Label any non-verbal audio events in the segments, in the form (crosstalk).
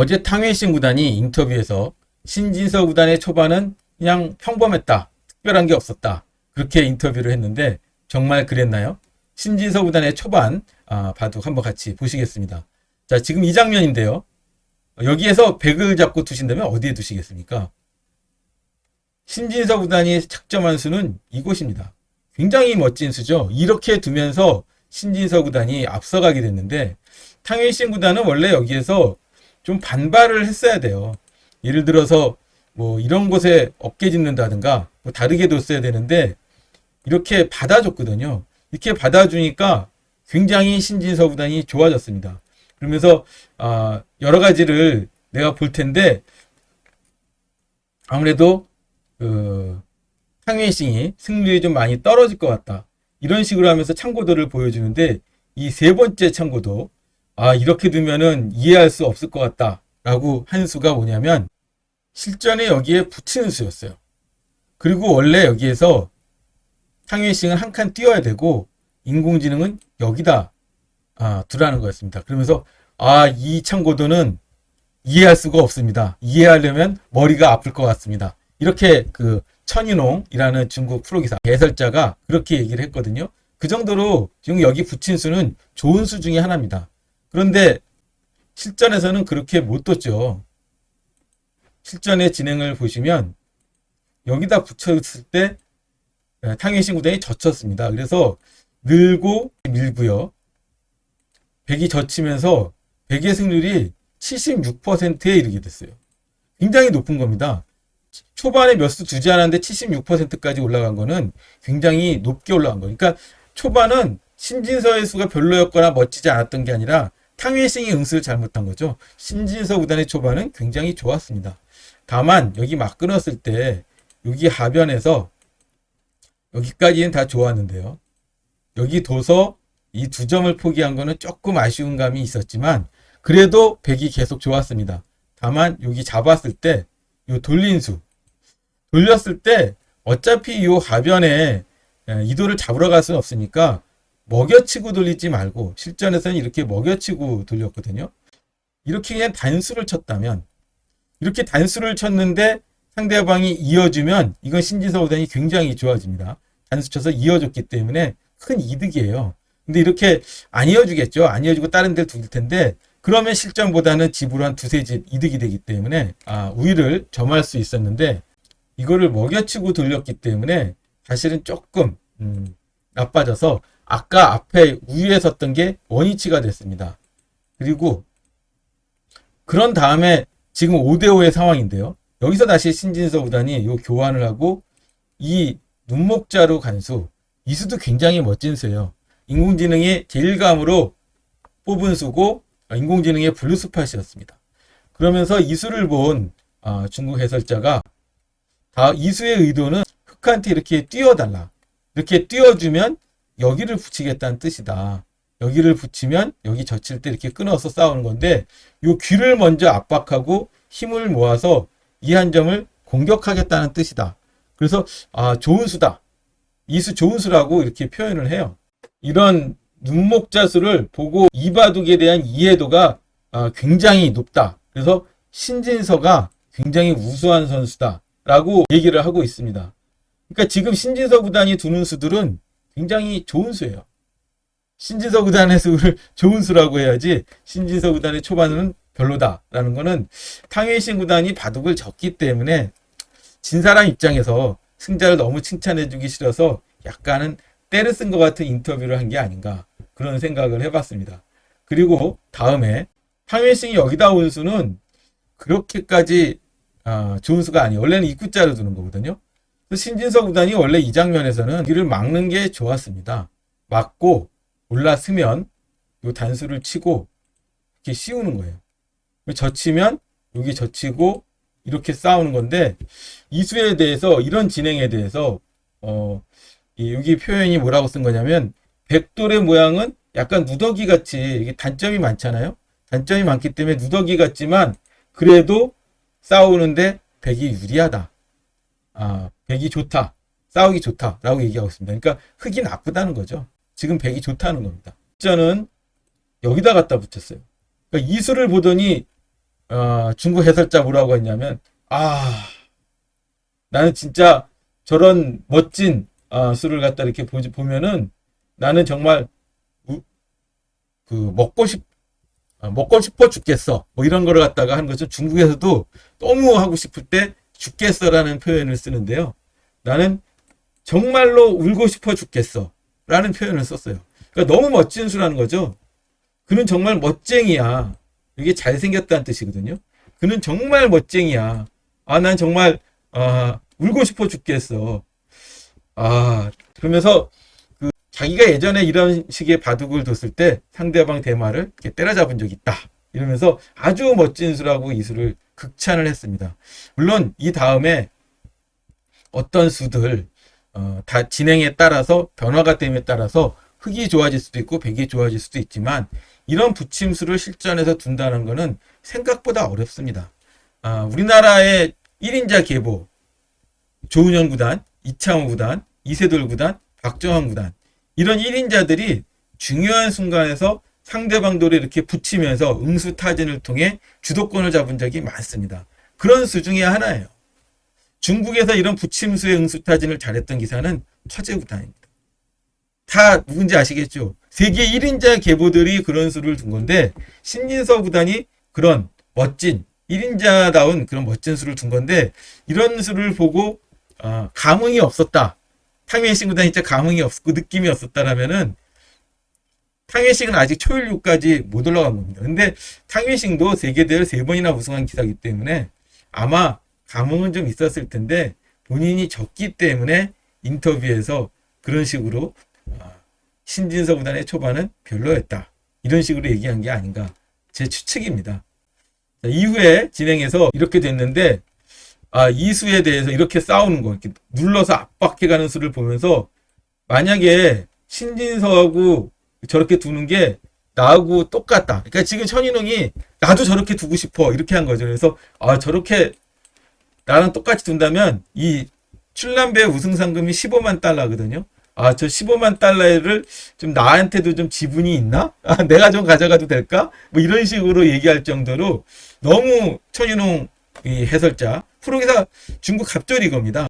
어제 탕웨이신 구단이 인터뷰에서 신진서 구단의 초반은 그냥 평범했다. 특별한 게 없었다. 그렇게 인터뷰를 했는데 정말 그랬나요? 신진서 구단의 초반 아, 바둑 한번 같이 보시겠습니다. 자, 지금 이 장면인데요. 여기에서 백을 잡고 두신다면 어디에 두시겠습니까? 신진서 구단이 착점한 수는 이곳입니다. 굉장히 멋진 수죠. 이렇게 두면서 신진서 구단이 앞서가게 됐는데 탕웨이신 구단은 원래 여기에서 좀 반발을 했어야 돼요. 예를 들어서 뭐 이런 곳에 어깨 짚는다든가 뭐 다르게 뒀어야 되는데 이렇게 받아줬거든요. 이렇게 받아주니까 굉장히 신진서 구단이 좋아졌습니다. 그러면서 아, 여러 가지를 내가 볼 텐데 아무래도 그 탕웨이싱이 승률이 좀 많이 떨어질 것 같다. 이런 식으로 하면서 참고도를 보여주는데 이 세 번째 참고도 아 이렇게 두면은 이해할 수 없을 것 같다 라고 한 수가 뭐냐면 실전에 여기에 붙이는 수였어요. 그리고 원래 여기에서 탕웨이싱은 한 칸 띄워야 되고 인공지능은 여기다 아, 두라는 거였습니다. 그러면서 아 이 참고도는 이해할 수가 없습니다. 이해하려면 머리가 아플 것 같습니다. 이렇게 그 천인홍이라는 중국 프로기사 해설자가 그렇게 얘기를 했거든요. 그 정도로 지금 여기 붙인 수는 좋은 수 중에 하나입니다. 그런데 실전에서는 그렇게 못 뒀죠. 실전의 진행을 보시면 여기다 붙였을 때 예, 탕웨이신 구단이 젖혔습니다. 그래서 늘고 밀고요. 백이 젖히면서 백의 승률이 76%에 이르게 됐어요. 굉장히 높은 겁니다. 초반에 몇수 두지 않았는데 76%까지 올라간 거는 굉장히 높게 올라간 거예요. 그러니까 초반은 신진서의 수가 별로였거나 멋지지 않았던 게 아니라 탕웨이싱이 응수를 잘못한 거죠. 신진서 구단의 초반은 굉장히 좋았습니다. 다만 여기 막 끊었을 때 여기 하변에서 여기까지는 다 좋았는데요. 여기 둬서 이 두 점을 포기한 거는 조금 아쉬운 감이 있었지만 그래도 백이 계속 좋았습니다. 다만 여기 잡았을 때 요 돌린 수 돌렸을 때 어차피 요 하변에 예, 이도를 잡으러 갈 수는 없으니까 먹여치고 돌리지 말고 실전에서는 이렇게 먹여치고 돌렸거든요. 이렇게 그냥 단수를 쳤다면 이렇게 단수를 쳤는데 상대방이 이어주면 이건 신진서 구단이 굉장히 좋아집니다. 단수 쳐서 이어줬기 때문에 큰 이득이에요. 근데 이렇게 안 이어주겠죠. 안 이어주고 다른 데를 둘 텐데 그러면 실전보다는 집으로 한 두세 집 이득이 되기 때문에 아, 우위를 점할 수 있었는데 이거를 먹여치고 돌렸기 때문에 사실은 조금 음, 나빠져서 아까 앞에 우위에 섰던 게 원위치가 됐습니다. 그리고 그런 다음에 지금 5대5의 상황인데요. 여기서 다시 신진서 구단이 요 교환을 하고 이 눈목자로 간수 이 수도 굉장히 멋진 수예요. 인공지능의 제일감으로 뽑은 수고 아, 인공지능의 블루스팟이었습니다. 그러면서 이 수를 본 아, 중국 해설자가 다 이수의 의도는 흑한테 이렇게 띄워달라. 이렇게 띄워주면 여기를 붙이겠다는 뜻이다. 여기를 붙이면 여기 젖힐 때 이렇게 끊어서 싸우는 건데 요 귀를 먼저 압박하고 힘을 모아서 이 한 점을 공격하겠다는 뜻이다. 그래서 아 좋은 수다. 이수 좋은 수라고 이렇게 표현을 해요. 이런 눈목자수를 보고 이바둑에 대한 이해도가 아, 굉장히 높다. 그래서 신진서가 굉장히 우수한 선수다라고 얘기를 하고 있습니다. 그러니까 지금 신진서 구단이 두는 수들은 굉장히 좋은 수예요. 신진서 구단의 수를 좋은 수라고 해야지 신진서 구단의 초반은 별로다라는 거는 탕웨이신 구단이 바둑을 졌기 때문에 진 사람 입장에서 승자를 너무 칭찬해주기 싫어서 약간은 때를 쓴 것 같은 인터뷰를 한 게 아닌가 그런 생각을 해봤습니다. 그리고 다음에 탕웨이싱이 여기다 온 수는 그렇게까지 아, 좋은 수가 아니에요. 원래는 입구자로 두는 거거든요. 그래서 신진서 구단이 원래 이 장면에서는 길을 막는 게 좋았습니다. 막고 올라서면 요 단수를 치고 이렇게 씌우는 거예요. 젖히면 여기 젖히고 이렇게 싸우는 건데 이수에 대해서 이런 진행에 대해서 어이 여기 표현이 뭐라고 쓴 거냐면 백돌의 모양은 약간 누더기 같이 이게 단점이 많잖아요. 단점이 많기 때문에 누더기 같지만 그래도 싸우는데 백이 유리하다. 아, 백이 좋다. 싸우기 좋다라고 얘기하고 있습니다. 그러니까 흑이 나쁘다는 거죠. 지금 백이 좋다는 겁니다. 저는 여기다 갖다 붙였어요. 그러니까 이수를 보더니 어, 중국 해설자 뭐라고 했냐면 아 나는 진짜 저런 멋진 아, 수를 갖다 이렇게 보, 보면은 나는 정말 우- 그 먹고 싶 아, 먹고 싶어 죽겠어 뭐 이런 거를 갖다가 하는 거죠 중국에서도 너무 하고 싶을 때 죽겠어라는 표현을 쓰는데요. 나는 정말로 울고 싶어 죽겠어 라는 표현을 썼어요. 그러니까 너무 멋진 수라는 거죠. 그는 정말 멋쟁이야. 이게 잘생겼다는 뜻이거든요. 그는 정말 멋쟁이야. 아 난 정말 아 울고 싶어 죽겠어. 아 그러면서 그 자기가 예전에 이런 식의 바둑을 뒀을 때 상대방 대마를 때려잡은 적이 있다 이러면서 아주 멋진 수라고 이 수를 극찬을 했습니다 물론 이 다음에 어떤 수들 어, 다 진행에 따라서 변화가 됨에 따라서 흑이 좋아질 수도 있고 백이 좋아질 수도 있지만 이런 붙임수를 실전에서 둔다는 것은 생각보다 어렵습니다. 아, 우리나라의 1인자 계보 조은현 구단, 이창호 구단, 이세돌 구단, 박정환 구단 이런 1인자들이 중요한 순간에서 상대방도를 이렇게 붙이면서 응수타진을 통해 주도권을 잡은 적이 많습니다. 그런 수 중에 하나예요. 중국에서 이런 붙임수의 응수타진을 잘했던 기사는 화재 구단입니다. 다 누군지 아시겠죠? 세계 1인자 계보들이 그런 수를 둔 건데 신진서 구단이 그런 멋진 1인자다운 그런 멋진 수를 둔 건데 이런 수를 보고 아, 감흥이 없었다. 탕웨이싱 구단이 진짜 감흥이 없었고 느낌이 없었다라면은 탕웨이싱은 아직 초일류까지 못 올라간 겁니다. 근데 탕웨이싱도 세계대회를 세 번이나 우승한 기사이기 때문에 아마 감흥은 좀 있었을 텐데 본인이 졌기 때문에 인터뷰에서 그런 식으로 아, 신진서 구단의 초반은 별로였다. 이런 식으로 얘기한 게 아닌가 제 추측입니다. 자, 이후에 진행해서 이렇게 됐는데 아, 이 수에 대해서 이렇게 싸우는 거, 이렇게 눌러서 압박해가는 수를 보면서 만약에 신진서하고 저렇게 두는 게 나하고 똑같다. 그러니까 지금 천인홍이 나도 저렇게 두고 싶어 이렇게 한 거죠. 그래서 아 저렇게 나랑 똑같이 둔다면 이 출남배 우승 상금이 15만 달러거든요. 아 저 15만 달러를 좀 나한테도 좀 지분이 있나? 아, (laughs) 내가 좀 가져가도 될까? 뭐 이런 식으로 얘기할 정도로 너무 천인홍 이 해설자 프로기사 중국 갑조리거입니다.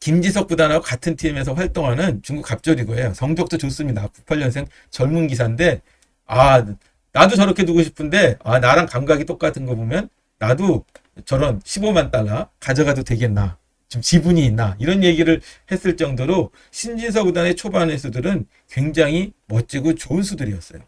김지석 구단하고 같은 팀에서 활동하는 중국 갑조리거예요. 성적도 좋습니다. 98년생 젊은 기사인데 아 나도 저렇게 두고 싶은데 아 나랑 감각이 똑같은 거 보면 나도 저런 15만 달러 가져가도 되겠나? 좀 지분이 있나? 이런 얘기를 했을 정도로 신진서 구단의 초반의 수들은 굉장히 멋지고 좋은 수들이었어요.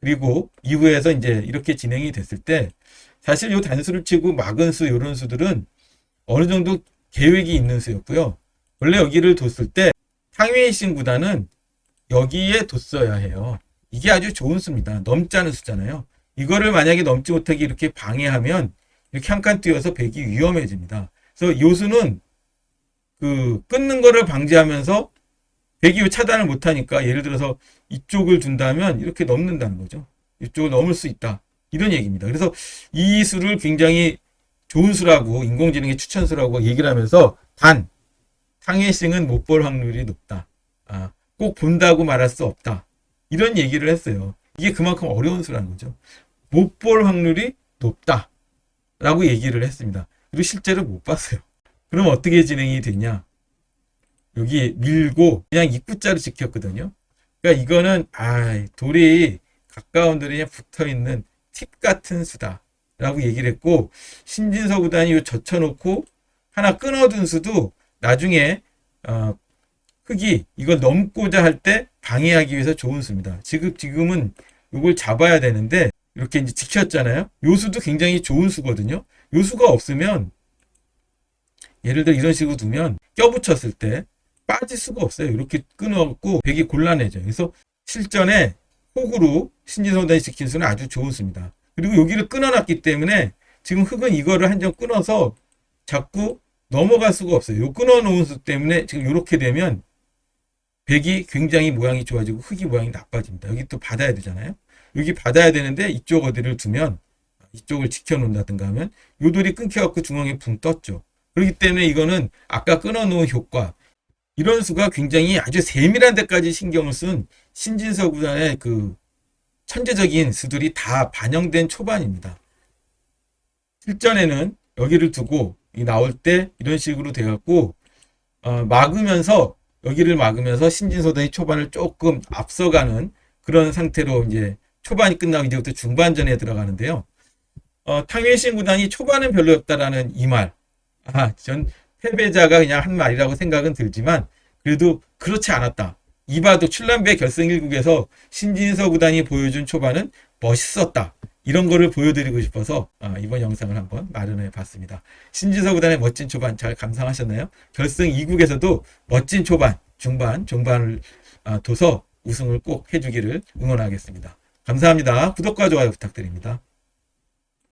그리고 이후에서 이제 이렇게 진행이 됐을 때 사실 요 단수를 치고 막은 수 요런 수들은 어느 정도 계획이 있는 수였고요. 원래 여기를 뒀을 때 탕웨이신 구단은 여기에 뒀어야 해요. 이게 아주 좋은 수입니다. 않은 수잖아요. 이거를 만약에 넘지 못하게 이렇게 방해하면 이렇게 한 칸 뛰어서 백이 위험해집니다. 그래서 요 수는 그 끊는 거를 방지하면서 백이 차단을 못하니까 예를 들어서 이쪽을 둔다면 이렇게 넘는다는 거죠. 이쪽을 넘을 수 있다. 이런 얘기입니다. 그래서 이 수를 굉장히 좋은 수라고 인공지능의 추천수라고 얘기를 하면서 단 탕웨이싱은 못 볼 확률이 높다. 아, 꼭 본다고 말할 수 없다. 이런 얘기를 했어요. 이게 그만큼 어려운 수라는 거죠. 못 볼 확률이 높다. 라고 얘기를 했습니다. 그리고 실제로 못 봤어요. 그럼 어떻게 진행이 되냐? 여기 밀고 그냥 입구자로 지켰거든요. 그러니까 이거는 아 돌이 가까운 돌이 그냥 붙어 있는 팁 같은 수다 라고 얘기를 했고 신진서 구단이 요 젖혀놓고 하나 끊어둔 수도 나중에 어, 흙이 이걸 넘고자 할 때 방해하기 위해서 좋은 수입니다. 지금 지금은 이걸 잡아야 되는데 이렇게 이제 지켰잖아요. 요 수도 굉장히 좋은 수거든요. 요 수가 없으면 예를 들어 이런 식으로 두면 껴붙였을 때 빠질 수가 없어요. 이렇게 끊어갖고 백이 곤란해져요. 그래서 실전에 혹으로 신진서단이 지킨 수는 아주 좋은 수입니다. 그리고 여기를 끊어놨기 때문에 지금 흙은 이거를 한 점 끊어서 자꾸 넘어갈 수가 없어요. 요 끊어놓은 수 때문에 지금 이렇게 되면 백이 굉장히 모양이 좋아지고 흙이 모양이 나빠집니다. 여기 또 받아야 되잖아요. 여기 받아야 되는데 이쪽 어디를 두면 이쪽을 지켜놓는다든가 하면 요 돌이 끊겨갖고 중앙에 붕 떴죠. 그렇기 때문에 이거는 아까 끊어놓은 효과 이런 수가 굉장히 아주 세밀한 데까지 신경을 쓴 신진서 구단의 그 천재적인 수들이 다 반영된 초반입니다. 실전에는 여기를 두고 이 나올 때 이런 식으로 돼갖고 어, 막으면서 여기를 막으면서 신진서단이 초반을 조금 앞서가는 그런 상태로 이제 초반이 끝나고 이제부터 중반전에 들어가는데요. 어, 탕웨이신 구단이 초반은 별로였다라는 이 말. 아, 전 패배자가 그냥 한 말이라고 생각은 들지만 그래도 그렇지 않았다. 이바도 출란배 결승 1국에서 신진서 구단이 보여준 초반은 멋있었다. 이런 거를 보여드리고 싶어서 아, 이번 영상을 한번 마련해 봤습니다. 신진서 구단의 멋진 초반 잘 감상하셨나요? 결승 2국에서도 멋진 초반, 중반, 중반을 아, 둬서 우승을 꼭 해주기를 응원하겠습니다. 감사합니다. 구독과 좋아요 부탁드립니다.